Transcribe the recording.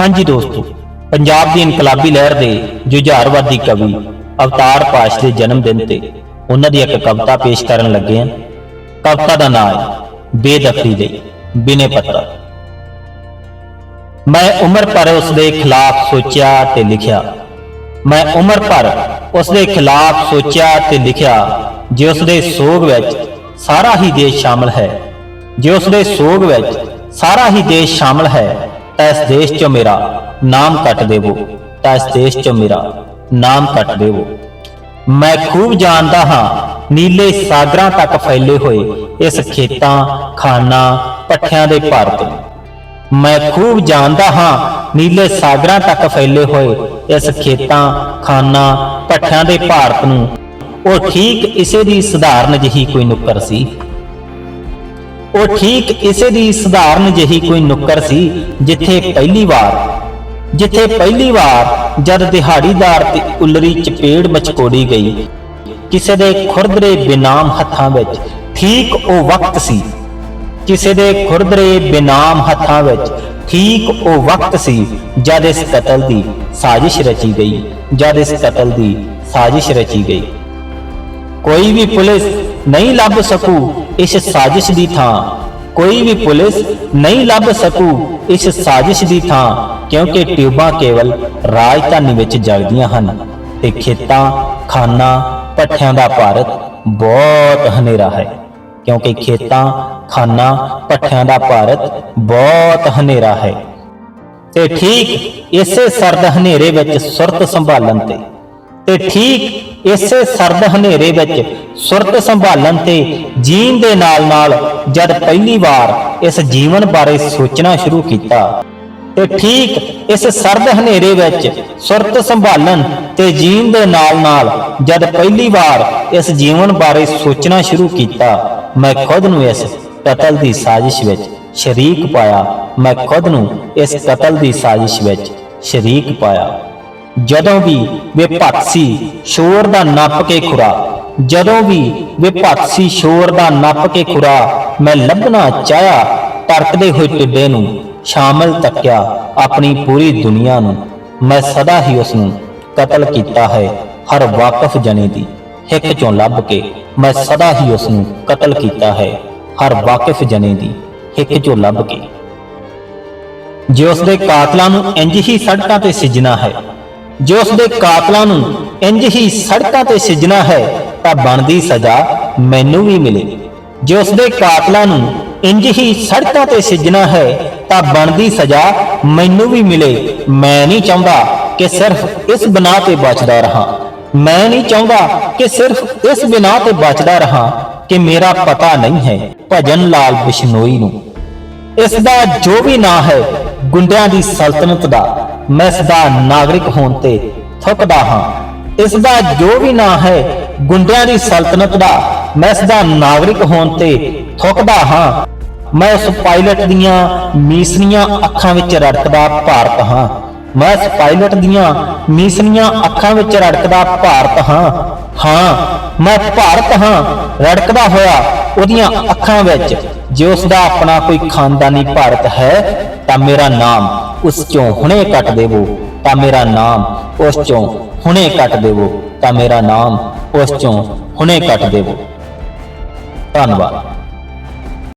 ਹਾਂਜੀ ਦੋਸਤੋ, ਪੰਜਾਬ ਦੀ ਇਨਕਲਾਬੀ ਲਹਿਰ ਦੇ ਜੁਝਾਰਵਾਦੀ ਕਵੀ ਅਵਤਾਰ ਪਾਸ਼ ਦੇ ਜਨਮ ਦਿਨ ਤੇ ਉਹਨਾਂ ਦੀ ਇੱਕ ਕਵਿਤਾ ਪੇਸ਼ ਕਰਨ ਲੱਗੇ ਹਾਂ। ਕਵਿਤਾ ਦਾ ਨਾਮ ਹੈ, ਬੇਦਖਲੀ ਦੇ ਬਿਨੇ ਪੱਤਰ। ਮੈਂ ਉਮਰ ਭਰ ਉਸ ਦੇ ਖਿਲਾਫ ਸੋਚਿਆ ਤੇ ਲਿਖਿਆ। ਮੈਂ ਉਮਰ ਭਰ ਉਸ ਦੇ ਖਿਲਾਫ ਸੋਚਿਆ ਤੇ ਲਿਖਿਆ, ਜੇ ਉਸ ਦੇ ਸੋਗ ਵਿੱਚ ਸਾਰਾ ਹੀ ਦੇਸ਼ ਸ਼ਾਮਲ ਹੈ, ਜੇ ਉਸ ਦੇ ਸੋਗ ਵਿੱਚ ਸਾਰਾ ਹੀ ਦੇਸ਼ ਸ਼ਾਮਲ ਹੈ ਤਾਂ ਇਸ ਦੇਸ਼ 'ਚੋਂ ਮੇਰਾ ਨਾਮ ਕੱਟ ਦੇਵੋ ਤਾਂ ਇਸ ਦੇਸ਼ 'ਚੋਂ ਮੇਰਾ ਨਾਮ ਕੱਟ ਦੇਵੋ। ਮੈਂ ਖੂਬ ਜਾਣਦਾ ਹਾਂ, ਨੀਲੇ ਸਾਗਰਾਂ ਤੱਕ ਫੈਲੇ ਹੋਏ ਇਸ ਖੇਤਾਂ, ਖਾਨਾ, ਪੱਠਿਆਂ ਦੇ ਭਾਰਤ ਨੂੰ ਮੈਂ ਖੂਬ ਜਾਣਦਾ ਹਾਂ, ਨੀਲੇ ਸਾਗਰਾਂ ਤੱਕ ਫੈਲੇ ਹੋਏ ਇਸ ਖੇਤਾਂ, ਖਾਨਾ, ਪੱਠਿਆਂ ਦੇ ਭਾਰਤ ਨੂੰ ਉਹ ਠੀਕ ਇਸੇ ਦੀ ਸਧਾਰਨ ਜਿਹੀ ਕੋਈ ਨੁੱਕਰ ਸੀ। ਉਹ ਠੀਕ ਇਸੇ ਦੀ ਸਧਾਰਨ ਜਿਹੀ ਕੋਈ ਨੁੱਕਰ ਸੀ, ਜਿੱਥੇ ਪਹਿਲੀ ਵਾਰ, ਜਿੱਥੇ ਪਹਿਲੀ ਵਾਰ ਜਦ ਦਿਹਾੜੀਦਾਰ ਤੇ ਉਲਰੀ ਚਪੇੜ ਮਚਕੋੜੀ ਗਈ, ਕਿਸੇ ਦੇ ਖੁਰਦਰੇ ਬਿਨਾਮ ਹੱਥਾਂ ਵਿੱਚ, ਠੀਕ ਉਹ ਵਕਤ ਸੀ, ਕਿਸੇ ਦੇ ਖੁਰਦਰੇ ਬਿਨਾਮ ਹੱਥਾਂ ਵਿੱਚ, ਠੀਕ ਉਹ ਵਕਤ ਸੀ, ਜਦ ਇਸ ਕਤਲ ਦੀ ਸਾਜ਼ਿਸ਼ ਰਚੀ ਗਈ, ਜਦ ਇਸ ਕਤਲ ਦੀ ਸਾਜ਼ਿਸ਼ ਰਚੀ ਗਈ। ਕੋਈ ਵੀ ਪੁਲਿਸ ਨਹੀਂ ਲੱਭ ਸਕੂ ਇਸ ਸਾਜ਼ਿਸ਼ ਦੀ ਥਾਂ। ਕੋਈ ਵੀ ਪੁਲਿਸ ਨਹੀਂ ਲੱਭ ਸਕੂ ਇਸ ਸਾਜ਼ਿਸ਼ ਦੀ ਥਾਂ, ਕਿਉਂਕਿ ਟਿਊਬਾਂ ਕੇਵਲ ਰਾਜਧਾਨੀ ਵਿੱਚ ਜਗਦੀਆਂ ਹਨ ਤੇ ਖੇਤਾਂ, ਖਾਨਾ, ਪੱਠਿਆਂ ਦਾ ਭਾਰਤ ਬਹੁਤ ਹਨੇਰਾ ਹੈ, ਕਿਉਂਕਿ ਖੇਤਾਂ, ਖਾਨਾ, ਪੱਠਿਆਂ ਦਾ ਭਾਰਤ ਬਹੁਤ ਹਨੇਰਾ ਹੈ। ਤੇ ਠੀਕ ਇਸੇ ਸਰਦ ਹਨੇਰੇ ਵਿੱਚ ਸੁਰਤ ਸੰਭਾਲਣ ਤੇ ਤੇ ਠੀਕ ਇਸੇ ਸਰਦ ਹਨੇਰੇ ਵਿੱਚ ਸੁਰਤ ਸੰਭਾਲਣ ਤੇ ਜੀਣ ਦੇ ਨਾਲ ਨਾਲ ਜਦ ਪਹਿਲੀ ਵਾਰ ਇਸ ਜੀਵਨ ਬਾਰੇ ਸੋਚਣਾ ਸ਼ੁਰੂ ਕੀਤਾ ਤੇ ਠੀਕ ਇਸ ਸਰਦ ਹਨੇਰੇ ਵਿੱਚ ਸੁਰਤ ਸੰਭਾਲਣ ਤੇ ਜੀਣ ਦੇ ਨਾਲ ਨਾਲ ਜਦ ਪਹਿਲੀ ਵਾਰ ਇਸ ਜੀਵਨ ਬਾਰੇ ਸੋਚਣਾ ਸ਼ੁਰੂ ਕੀਤਾ, ਮੈਂ ਖੁਦ ਨੂੰ ਇਸ ਕਤਲ ਦੀ ਸਾਜ਼ਿਸ਼ ਵਿੱਚ ਸ਼ਰੀਕ ਪਾਇਆ। ਮੈਂ ਖੁਦ ਨੂੰ ਇਸ ਕਤਲ ਦੀ ਸਾਜ਼ਿਸ਼ ਵਿੱਚ ਸ਼ਰੀਕ ਪਾਇਆ। ਜਦੋਂ ਵੀ ਵਿਭਕਤ ਸ਼ੋਰ ਦਾ ਨੱਪ ਕੇ ਖੁਰਾ, ਜਦੋਂ ਵੀ ਵਿਭਕਤ ਸੀ ਸ਼ੋਰ ਦਾ ਨੱਪ ਕੇ ਖੁਰਾ ਮੈਂ ਲੱਭਣਾ ਚਾਹਿਆ, ਤਰਕਦੇ ਹੋਏ ਟਿੱਡੇ ਨੂੰ ਸ਼ਾਮਲ ਤੱਕਿਆ ਆਪਣੀ ਪੂਰੀ ਦੁਨੀਆ ਨੂੰ। ਮੈਂ ਸਦਾ ਹੀ ਉਸ ਨੂੰ ਕਤਲ ਕੀਤਾ ਹੈ, ਹਰ ਵਾਕਫ ਜਣੇ ਦੀ ਹਿੱਕ ਚੋਂ ਲੱਭ ਕੇ ਮੈਂ ਸਦਾ ਹੀ ਉਸ ਨੂੰ ਕਤਲ ਕੀਤਾ ਹੈ, ਹਰ ਵਾਕਿਫ ਜਣੇ ਦੀ ਹਿੱਕ ਚੋਂ ਲੱਭ ਕੇ। ਜੇ ਉਸ ਦੇ ਕਾਤਲਾਂ ਨੂੰ ਇੰਜ ਹੀ ਸੜਕਾਂ ਤੇ ਸਿਜਣਾ ਹੈ ਜੇ ਉਸ ਦੇ ਕਾਤਲਾਂ ਨੂੰ ਇੰਜ ਹੀ ਸੜਕਾਂ ਤੇ ਸਿਜਣਾ ਹੈ, ਤਾਂ ਬਣਦੀ ਸਜ਼ਾ ਮੈਨੂੰ ਵੀ ਮਿਲੇ। ਜੇ ਉਸ ਦੇ ਕਾਤਲਾਂ ਨੂੰ ਇੰਜ ਹੀ ਸੜਕਾਂ ਤੇ ਸਿਜਣਾ ਹੈ, ਤਾਂ ਬਣਦੀ ਸਜ਼ਾ ਮੈਨੂੰ ਵੀ ਮਿਲੇ। ਮੈਂ ਨਹੀਂ ਚਾਹੁੰਦਾ ਕਿ ਸਿਰਫ ਇਸ ਬਣਾ ਤੇ ਬਚਦਾ ਰਹਾ। ਮੈਂ ਨਹੀਂ ਚਾਹੁੰਦਾ ਕਿ ਸਿਰਫ ਇਸ ਬਿਨਾ ਤੇ ਬਚਦਾ ਰਹਾ ਕਿ ਮੇਰਾ ਪਤਾ ਨਹੀਂ ਹੈ, ਭਜਨ ਲਾਲ ਬਿਸ਼ਨੋਈ ਨੂੰ। ਇਸ ਦਾ ਜੋ ਵੀ ਨਾਂ ਹੈ, ਗੁੰਡਿਆਂ ਦੀ ਸਲਤਨਤ ਦਾ। ਮੈਂ ਇਸ ਨਾਗਰਿਕ ਹੋਣ ਤੇ ਥੁੱਕਦਾ ਹਾਂ। ਇਸ ਦਾ ਜੋ ਵੀ ਨਾਂ ਹੈ, ਗੁੰਡਿਆਂ ਦੀ ਸਲਤਨਤ ਦਾ, ਮੈਂ ਇਸ ਨਾਗਰਿਕ ਹੋਣ ਤੇ ਥੁੱਕਦਾ ਹਾਂ। ਮੈਂ ਉਸ ਪਾਇਲਟ ਦੀਆਂ ਮੀਸਨੀਆਂ ਅੱਖਾਂ ਵਿੱਚ ਰੜਕਦਾ ਭਾਰਤ ਹਾਂ। ਮੈਂ ਇਸ ਪਾਇਲਟ ਦੀਆਂ ਮੀਸਨੀਆਂ ਅੱਖਾਂ ਵਿੱਚ ਰੜਕਦਾ ਭਾਰਤ ਹਾਂ। ਹਾਂ, ਮੈਂ ਭਾਰਤ ਹਾਂ। ਰੜਕਦਾ ਹੋਇਆ ਉਹਦੀਆਂ ਅੱਖਾਂ ਵਿੱਚ, ਜੇ ਉਸ ਦਾ ਆਪਣਾ ਕੋਈ ਖਾਨਦਾਨੀ ਭਾਰਤ ਹੈ, ਤਾਂ ਮੇਰਾ ਨਾਮ ਉਸ ਚੋਂ ਹੁਣੇ ਕੱਟ ਦੇਵੋ, ਤਾਂ ਮੇਰਾ ਨਾਮ ਉਸ ਚੋਂ ਹੁਣੇ ਕੱਟ ਦੇਵੋ, ਤਾਂ ਮੇਰਾ ਨਾਮ ਉਸ ਚੋਂ ਹੁਣੇ ਕੱਟ ਦੇਵੋ। ਧੰਨਵਾਦ।